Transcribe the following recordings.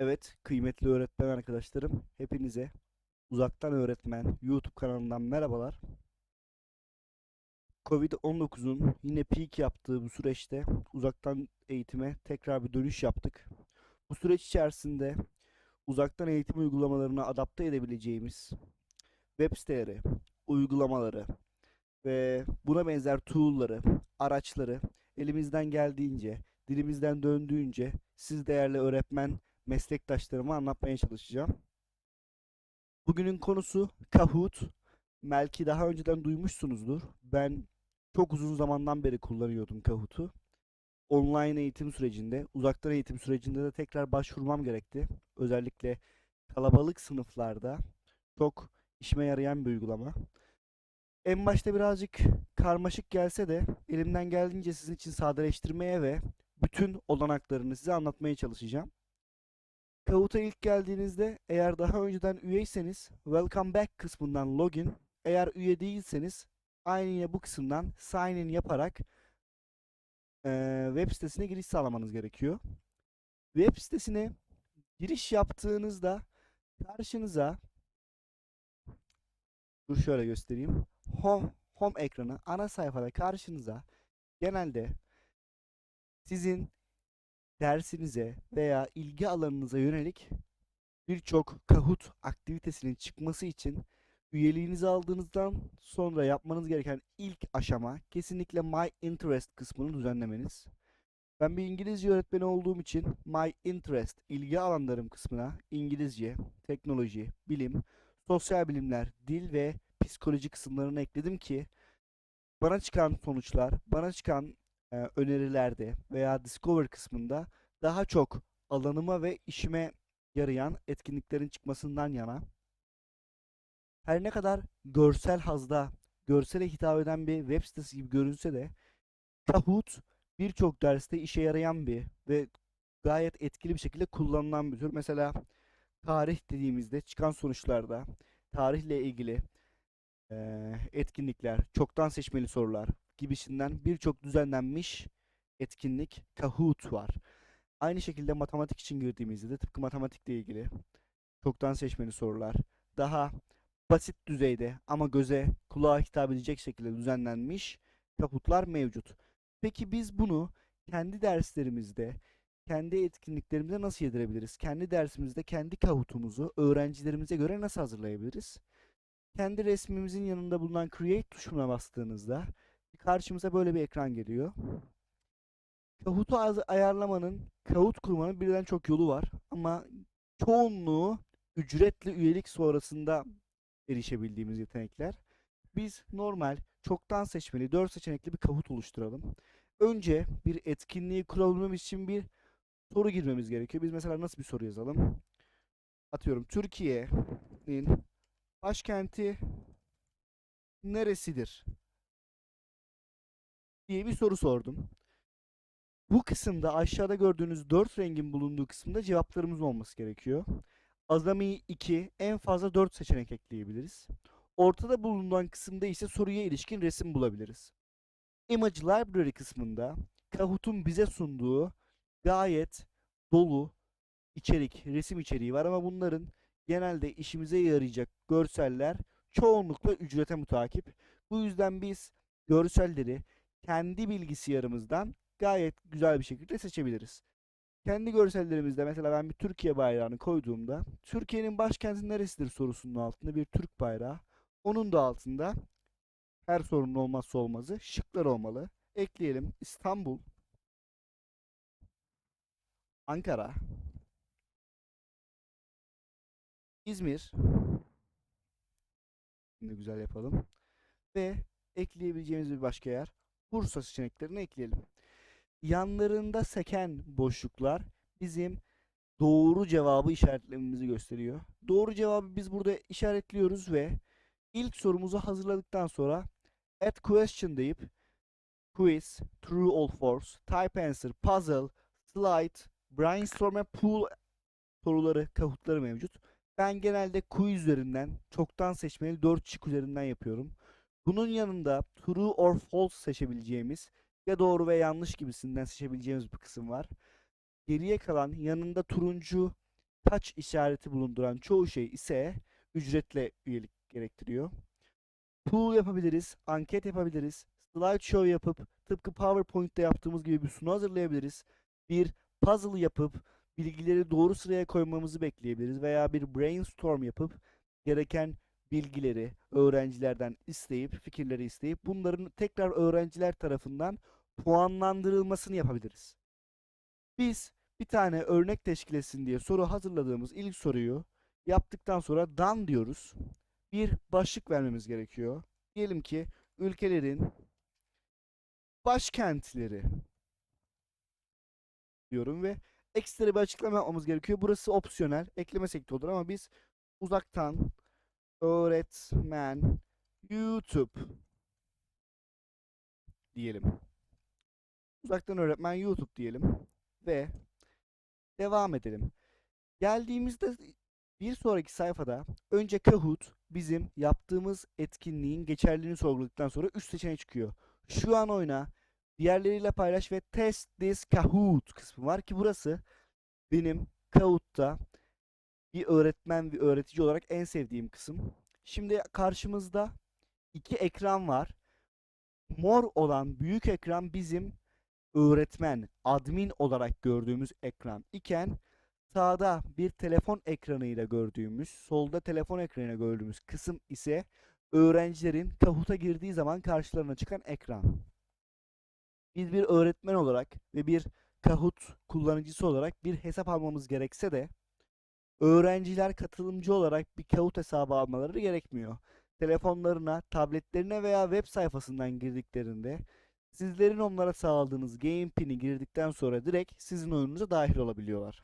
Evet, kıymetli öğretmen arkadaşlarım, hepinize Uzaktan Öğretmen YouTube kanalından merhabalar. Covid-19'un yine peak yaptığı bu süreçte uzaktan eğitime tekrar bir dönüş yaptık. Bu süreç içerisinde uzaktan eğitim uygulamalarına adapte edebileceğimiz web siteleri, uygulamaları ve buna benzer tool'ları, araçları elimizden geldiğince, dilimizden döndüğünce siz değerli öğretmen meslektaşlarıma anlatmaya çalışacağım. Bugünün konusu Kahoot. Belki daha önceden duymuşsunuzdur. Ben çok uzun zamandan beri kullanıyordum Kahoot'u. Online eğitim sürecinde, uzaktan eğitim sürecinde de tekrar başvurmam gerekti. Özellikle kalabalık sınıflarda çok işime yarayan bir uygulama. En başta birazcık karmaşık gelse de elimden geldiğince sizin için sadeleştirmeye ve bütün olanaklarını size anlatmaya çalışacağım. Kahoot'a ilk geldiğinizde eğer daha önceden üyeyseniz Welcome Back kısmından login, eğer üye değilseniz aynı yine bu kısımdan sign in yaparak eee, web sitesine giriş sağlamanız gerekiyor. Web sitesine giriş yaptığınızda karşınıza dur şöyle göstereyim. Home, home ekranı ana sayfada karşınıza genelde sizin dersinize veya ilgi alanınıza yönelik birçok Kahoot aktivitesinin çıkması için üyeliğinizi aldığınızdan sonra yapmanız gereken ilk aşama kesinlikle My Interest kısmını düzenlemeniz. Ben bir İngilizce öğretmeni olduğum için My Interest, ilgi alanlarım kısmına İngilizce, teknoloji, bilim, sosyal bilimler, dil ve psikoloji kısımlarını ekledim ki bana çıkan sonuçlar, bana çıkan e, önerilerde veya Discover kısmında daha çok alanıma ve işime yarayan etkinliklerin çıkmasından yana. Her ne kadar görsel hazda, görsele hitap eden bir web sitesi gibi görünse de Kahoot birçok derste işe yarayan bir ve gayet etkili bir şekilde kullanılan bir tür. Mesela tarih dediğimizde çıkan sonuçlarda tarihle ilgili eee, etkinlikler, çoktan seçmeli sorular gibisinden birçok düzenlenmiş etkinlik Kahoot var. Aynı şekilde matematik için girdiğimizde de tıpkı matematikle ilgili çoktan seçmeli sorular daha basit düzeyde ama göze, kulağa hitap edecek şekilde düzenlenmiş Kahoot'lar mevcut. Peki biz bunu kendi derslerimizde, kendi etkinliklerimizde nasıl yedirebiliriz? Kendi dersimizde kendi Kahoot'umuzu öğrencilerimize göre nasıl hazırlayabiliriz? Kendi resmimizin yanında bulunan Create tuşuna bastığınızda karşımıza böyle bir ekran geliyor. Kahoot'u ayarlamanın, Kahoot kurmanın birden çok yolu var ama çoğunluğu ücretli üyelik sonrasında erişebildiğimiz yetenekler. Biz normal, çoktan seçmeli, 4 seçenekli bir Kahoot oluşturalım. Önce bir etkinliği kurabilmemiz için bir soru girmemiz gerekiyor. Biz mesela nasıl bir soru yazalım? Atıyorum Türkiye'nin başkenti neresidir diye bir soru sordum. Bu kısımda aşağıda gördüğünüz 4 rengin bulunduğu kısımda cevaplarımız olması gerekiyor. Azami 2, en fazla 4 seçenek ekleyebiliriz. Ortada bulunan kısımda ise soruya ilişkin resim bulabiliriz. Image Library kısmında Kahoot'un bize sunduğu gayet dolu içerik, resim içeriği var ama bunların genelde işimize yarayacak görseller çoğunlukla ücrete mutakip. Bu yüzden biz görselleri kendi bilgisayarımızdan gayet güzel bir şekilde seçebiliriz. Kendi görsellerimizde mesela ben bir Türkiye bayrağını koyduğumda Türkiye'nin başkenti neresidir sorusunun altında bir Türk bayrağı. Onun da altında her sorunun olmazsa olmazı şıklar olmalı. Ekleyelim İstanbul, Ankara, İzmir. Şimdi güzel yapalım. Ve ekleyebileceğimiz bir başka yer Bursa seçeneklerini ekleyelim. Yanlarında seken boşluklar bizim doğru cevabı işaretlememizi gösteriyor. Doğru cevabı biz burada işaretliyoruz ve ilk sorumuzu hazırladıktan sonra add question deyip quiz, true or false, type answer, puzzle, slide, brainstorm ve pool soruları, Kahoot'ları mevcut. Ben genelde quiz üzerinden, çoktan seçmeli 4 şık üzerinden yapıyorum. Bunun yanında true or false seçebileceğimiz ya doğru ve yanlış gibisinden seçebileceğimiz bir kısım var. Geriye kalan yanında turuncu touch işareti bulunduran çoğu şey ise ücretle üyelik gerektiriyor. Pool yapabiliriz, anket yapabiliriz, slideshow yapıp tıpkı PowerPoint'te yaptığımız gibi bir sunu hazırlayabiliriz. Bir puzzle yapıp bilgileri doğru sıraya koymamızı bekleyebiliriz veya bir brainstorm yapıp gereken bilgileri öğrencilerden isteyip, fikirleri isteyip bunların tekrar öğrenciler tarafından puanlandırılmasını yapabiliriz. Biz bir tane örnek teşkil etsin diye soru hazırladığımız ilk soruyu yaptıktan sonra done diyoruz. Bir başlık vermemiz gerekiyor. Diyelim ki ülkelerin başkentleri diyorum ve ekstra bir açıklama yapmamız gerekiyor. Burası opsiyonel. Eklemesek de olur ama biz uzaktan öğretmen YouTube diyelim. Uzaktan öğretmen YouTube diyelim ve devam edelim. Geldiğimizde bir sonraki sayfada önce Kahoot bizim yaptığımız etkinliğin geçerliliğini sorguladıktan sonra üst seçeneği çıkıyor. Şu an oyna, diğerleriyle paylaş ve test this Kahoot kısmı var ki burası benim Kahoot'ta bir öğretmen ve öğretici olarak en sevdiğim kısım. Şimdi karşımızda iki ekran var. Mor olan büyük ekran bizim öğretmen, admin olarak gördüğümüz ekran iken sağda bir telefon ekranıyla gördüğümüz, solda telefon ekranıyla gördüğümüz kısım ise öğrencilerin Kahoot'a girdiği zaman karşılarına çıkan ekran. Biz bir öğretmen olarak ve bir Kahoot kullanıcısı olarak bir hesap almamız gerekse de öğrenciler katılımcı olarak bir Kahoot hesabı almaları gerekmiyor. Telefonlarına, tabletlerine veya web sayfasından girdiklerinde sizlerin onlara sağladığınız game pin'i girdikten sonra direkt sizin oyununuza dahil olabiliyorlar.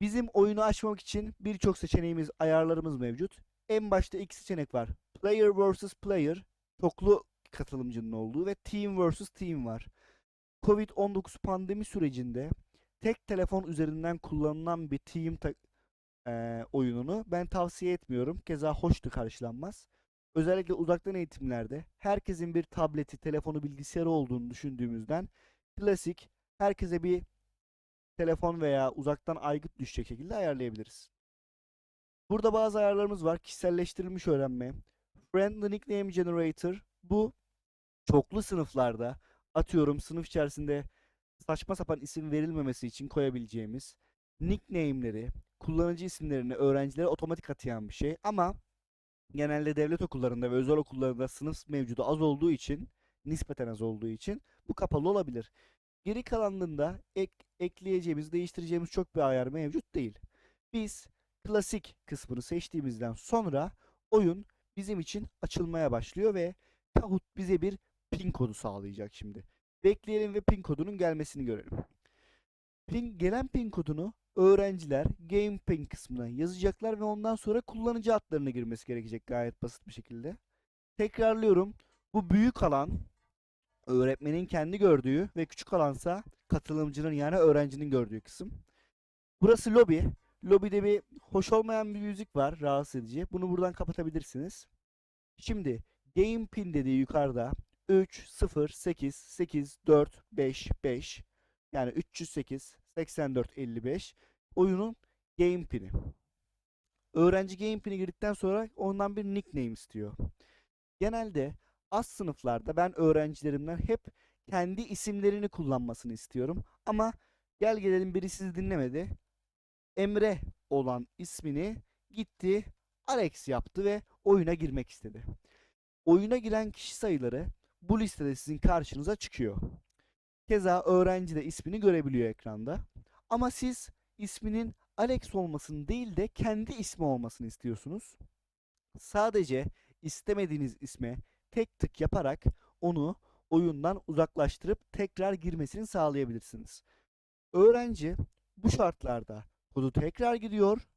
Bizim oyunu açmak için birçok seçeneğimiz, ayarlarımız mevcut. En başta iki seçenek var. Player vs. Player, çoklu katılımcının olduğu ve Team vs. Team var. Covid-19 pandemi sürecinde tek telefon üzerinden kullanılan bir team ta- eee, oyununu ben tavsiye etmiyorum. Keza hoş da karşılanmaz. Özellikle uzaktan eğitimlerde herkesin bir tableti, telefonu, bilgisayarı olduğunu düşündüğümüzden klasik herkese bir telefon veya uzaktan aygıt düşecek şekilde ayarlayabiliriz. Burada bazı ayarlarımız var. Kişiselleştirilmiş öğrenme, Friendly Nickname Generator. Bu çoklu sınıflarda atıyorum sınıf içerisinde saçma sapan isim verilmemesi için koyabileceğimiz nickname'leri, kullanıcı isimlerini öğrencilere otomatik atayan bir şey ama genelde devlet okullarında ve özel okullarında sınıf mevcudu az olduğu için, nispeten az olduğu için bu kapalı olabilir. Geri kalanında ek, ekleyeceğimiz, değiştireceğimiz çok bir ayar mevcut değil. Biz klasik kısmını seçtiğimizden sonra oyun bizim için açılmaya başlıyor ve Kahoot bize bir pin kodu sağlayacak şimdi. Bekleyelim ve pin kodunun gelmesini görelim. Pin, gelen pin kodunu öğrenciler Game Pin kısmına yazacaklar ve ondan sonra kullanıcı adlarına girmesi gerekecek gayet basit bir şekilde. Tekrarlıyorum. Bu büyük alan öğretmenin kendi gördüğü ve küçük alansa katılımcının yani öğrencinin gördüğü kısım. Burası lobi. Lobide bir hoş olmayan bir müzik var, rahatsız edici. Bunu buradan kapatabilirsiniz. Şimdi Game Pin dediği yukarıda 3 0 8 8 4 5 5 yani 308 84 55 oyunun game pin'i. Öğrenci game pin'i girdikten sonra ondan bir nickname istiyor. Genelde az sınıflarda ben öğrencilerimden hep kendi isimlerini kullanmasını istiyorum. Ama gel gelelim biri sizi dinlemedi. Emre olan ismini gitti Alex yaptı ve oyuna girmek istedi. Oyuna giren kişi sayıları bu listede sizin karşınıza çıkıyor. Keza öğrenci de ismini görebiliyor ekranda. Ama siz isminin Alex olmasını değil de kendi ismi olmasını istiyorsunuz. Sadece istemediğiniz isme tek tık yaparak onu oyundan uzaklaştırıp tekrar girmesini sağlayabilirsiniz. Öğrenci bu şartlarda kodu tekrar giriyor.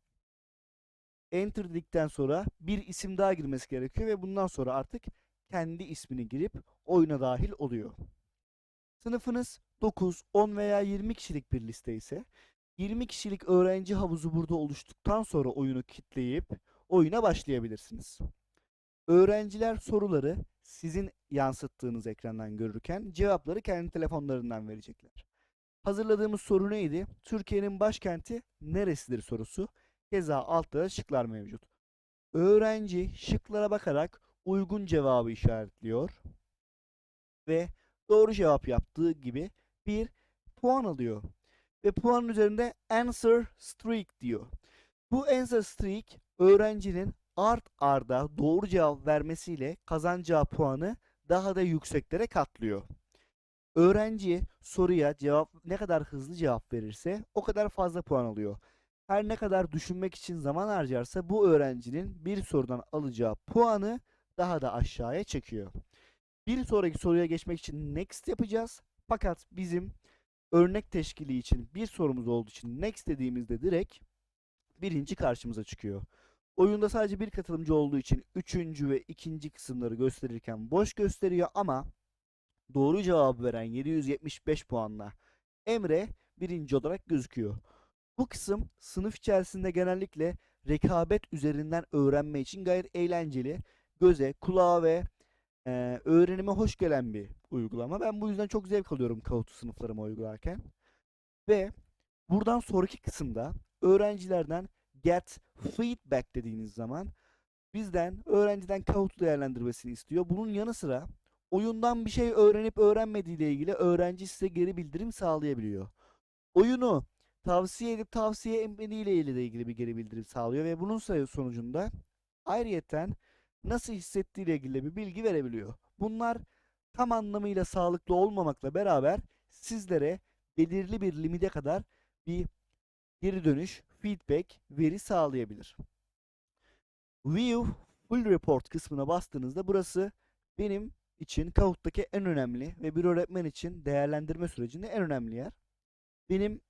Enter dedikten sonra bir isim daha girmesi gerekiyor ve bundan sonra artık kendi ismini girip oyuna dahil oluyor. Sınıfınız 9, 10 veya 20 kişilik bir liste ise 20 kişilik öğrenci havuzu burada oluştuktan sonra oyunu kitleyip oyuna başlayabilirsiniz. Öğrenciler soruları sizin yansıttığınız ekrandan görürken cevapları kendi telefonlarından verecekler. Hazırladığımız soru neydi? Türkiye'nin başkenti neresidir sorusu. Keza altta da şıklar mevcut. Öğrenci şıklara bakarak uygun cevabı işaretliyor ve doğru cevap yaptığı gibi bir puan alıyor. Ve puanın üzerinde answer streak diyor. Bu answer streak öğrencinin art arda doğru cevap vermesiyle kazanacağı puanı daha da yükseklere katlıyor. Öğrenci soruya cevap ne kadar hızlı cevap verirse o kadar fazla puan alıyor. Her ne kadar düşünmek için zaman harcarsa bu öğrencinin bir sorudan alacağı puanı daha da aşağıya çekiyor. Bir sonraki soruya geçmek için next yapacağız. Fakat bizim örnek teşkili için bir sorumuz olduğu için next dediğimizde direkt birinci karşımıza çıkıyor. Oyunda sadece bir katılımcı olduğu için üçüncü ve ikinci kısımları gösterirken boş gösteriyor ama doğru cevabı veren 775 puanla Emre birinci olarak gözüküyor. Bu kısım sınıf içerisinde genellikle rekabet üzerinden öğrenme için gayet eğlenceli, göze, kulağa ve e, öğrenime hoş gelen bir uygulama. Ben bu yüzden çok zevk alıyorum Kahoot sınıflarımı uygularken. Ve buradan sonraki kısımda öğrencilerden get feedback dediğiniz zaman bizden öğrenciden Kahoot değerlendirmesini istiyor. Bunun yanı sıra oyundan bir şey öğrenip öğrenmediği ile ilgili öğrenci size geri bildirim sağlayabiliyor. Oyunu tavsiye edip tavsiye etmediği ile ilgili bir geri bildirim sağlıyor ve bunun sonucunda ayrıyeten nasıl hissettiği ile ilgili bir bilgi verebiliyor. Bunlar tam anlamıyla sağlıklı olmamakla beraber sizlere belirli bir limite kadar bir geri dönüş, feedback, veri sağlayabilir. View Full Report kısmına bastığınızda burası benim için Kahoot'taki en önemli ve bir öğretmen için değerlendirme sürecinde en önemli yer. Benim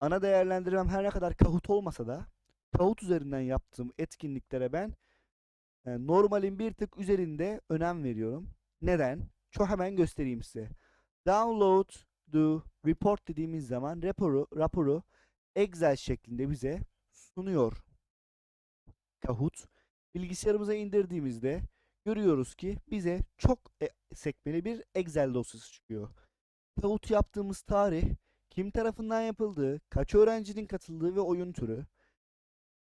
ana değerlendirmem her ne kadar Kahoot olmasa da Kahoot üzerinden yaptığım etkinliklere ben e, normalin bir tık üzerinde önem veriyorum. Neden? Çok hemen göstereyim size. Download the report dediğimiz zaman raporu, raporu Excel şeklinde bize sunuyor. Kahoot. Bilgisayarımıza indirdiğimizde görüyoruz ki bize çok e, sekmeli bir Excel dosyası çıkıyor. Kahoot yaptığımız tarih, kim tarafından yapıldığı, kaç öğrencinin katıldığı ve oyun türü,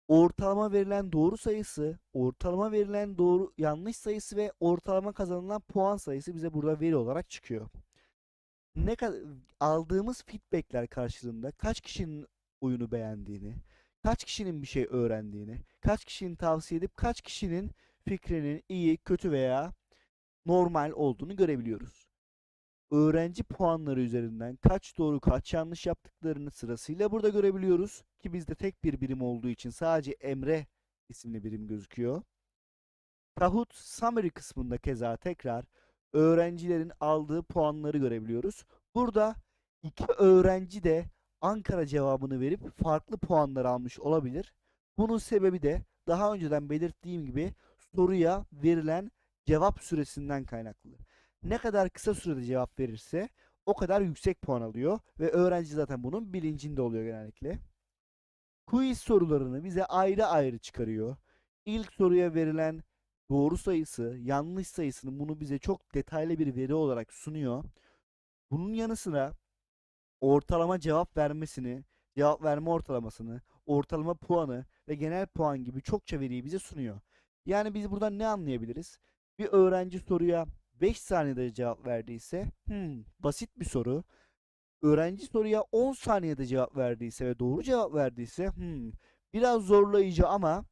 ortalama verilen doğru sayısı, ortalama verilen doğru yanlış sayısı ve ortalama kazanılan puan sayısı bize burada veri olarak çıkıyor. Ne kadar aldığımız feedbackler karşılığında kaç kişinin oyunu beğendiğini, kaç kişinin bir şey öğrendiğini, kaç kişinin tavsiye edip kaç kişinin fikrinin iyi, kötü veya normal olduğunu görebiliyoruz. Öğrenci puanları üzerinden kaç doğru kaç yanlış yaptıklarını sırasıyla burada görebiliyoruz ki bizde tek bir birim olduğu için sadece Emre isimli birim gözüküyor. Kahoot Summary kısmında keza tekrar öğrencilerin aldığı puanları görebiliyoruz. Burada iki öğrenci de Ankara cevabını verip farklı puanlar almış olabilir. Bunun sebebi de daha önceden belirttiğim gibi soruya verilen cevap süresinden kaynaklı. Ne kadar kısa sürede cevap verirse o kadar yüksek puan alıyor ve öğrenci zaten bunun bilincinde oluyor genellikle. Quiz sorularını bize ayrı ayrı çıkarıyor. İlk soruya verilen doğru sayısı, yanlış sayısını bunu bize çok detaylı bir veri olarak sunuyor. Bunun yanı sıra ortalama cevap vermesini, cevap verme ortalamasını, ortalama puanı ve genel puan gibi çokça veriyi bize sunuyor. Yani biz buradan ne anlayabiliriz? Bir öğrenci soruya 5 saniyede cevap verdiyse, hmm, basit bir soru. Öğrenci soruya 10 saniyede cevap verdiyse ve doğru cevap verdiyse, hmm, biraz zorlayıcı ama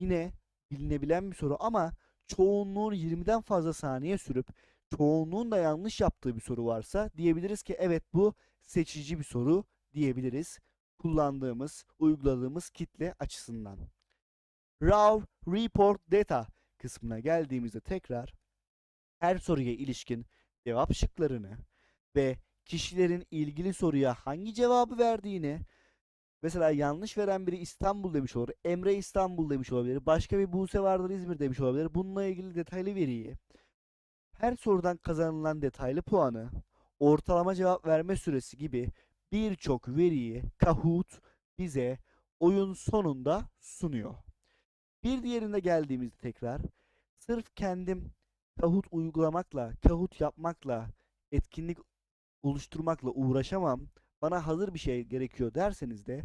yine bilinebilen bir soru ama çoğunluğun 20'den fazla saniye sürüp çoğunluğun da yanlış yaptığı bir soru varsa diyebiliriz ki evet bu seçici bir soru diyebiliriz kullandığımız, uyguladığımız kitle açısından. Raw Report Data kısmına geldiğimizde tekrar her soruya ilişkin cevap şıklarını ve kişilerin ilgili soruya hangi cevabı verdiğini mesela yanlış veren biri İstanbul demiş olur. Emre İstanbul demiş olabilir. Başka bir Buse vardır İzmir demiş olabilir. Bununla ilgili detaylı veriyi her sorudan kazanılan detaylı puanı ortalama cevap verme süresi gibi birçok veriyi Kahoot bize oyun sonunda sunuyor. Bir diğerinde geldiğimizde tekrar sırf kendim Kahoot uygulamakla, Kahoot yapmakla, etkinlik oluşturmakla uğraşamam. bana hazır bir şey gerekiyor derseniz de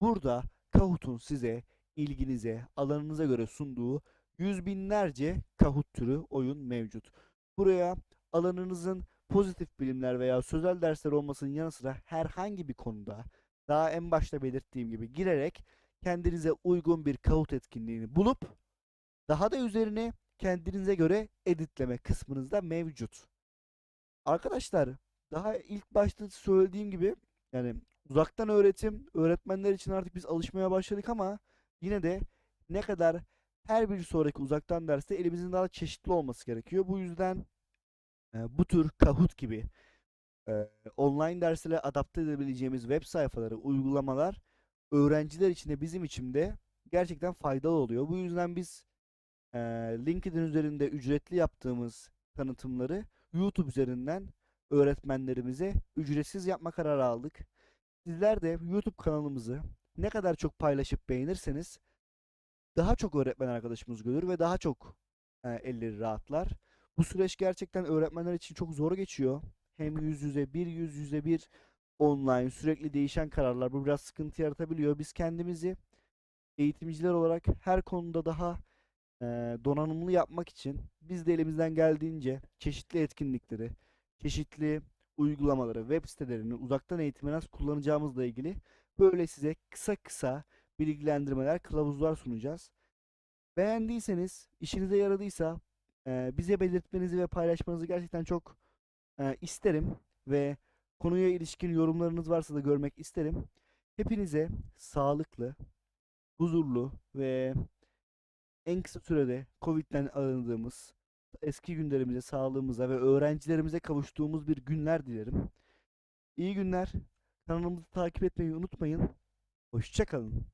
burada Kahoot'un size ilginize, alanınıza göre sunduğu yüz binlerce Kahoot türü oyun mevcut. Buraya alanınızın pozitif bilimler veya sözel dersler olmasının yanı sıra herhangi bir konuda daha en başta belirttiğim gibi girerek kendinize uygun bir Kahoot etkinliğini bulup daha da üzerine kendinize göre editleme kısmınız da mevcut. Arkadaşlar daha ilk başta söylediğim gibi yani uzaktan öğretim öğretmenler için artık biz alışmaya başladık ama yine de ne kadar her bir sonraki uzaktan derste elimizin daha çeşitli olması gerekiyor. Bu yüzden e, bu tür Kahoot gibi e, online derslere adapte edebileceğimiz web sayfaları, uygulamalar öğrenciler için de bizim için de gerçekten faydalı oluyor. Bu yüzden biz e, LinkedIn üzerinde ücretli yaptığımız tanıtımları YouTube üzerinden öğretmenlerimize ücretsiz yapma kararı aldık. Sizler de YouTube kanalımızı ne kadar çok paylaşıp beğenirseniz daha çok öğretmen arkadaşımız görür ve daha çok e, elleri rahatlar. Bu süreç gerçekten öğretmenler için çok zor geçiyor. Hem yüz yüze bir, yüz yüze bir online sürekli değişen kararlar bu biraz sıkıntı yaratabiliyor. Biz kendimizi eğitimciler olarak her konuda daha donanımlı yapmak için biz de elimizden geldiğince çeşitli etkinlikleri, çeşitli uygulamaları, web sitelerini uzaktan eğitime nasıl kullanacağımızla ilgili böyle size kısa kısa bilgilendirmeler, kılavuzlar sunacağız. Beğendiyseniz, işinize yaradıysa bize belirtmenizi ve paylaşmanızı gerçekten çok isterim ve konuya ilişkin yorumlarınız varsa da görmek isterim. Hepinize sağlıklı, huzurlu ve en kısa sürede Covid'den arındığımız, eski günlerimize, sağlığımıza ve öğrencilerimize kavuştuğumuz bir günler dilerim. İyi günler. Kanalımızı takip etmeyi unutmayın. Hoşça kalın.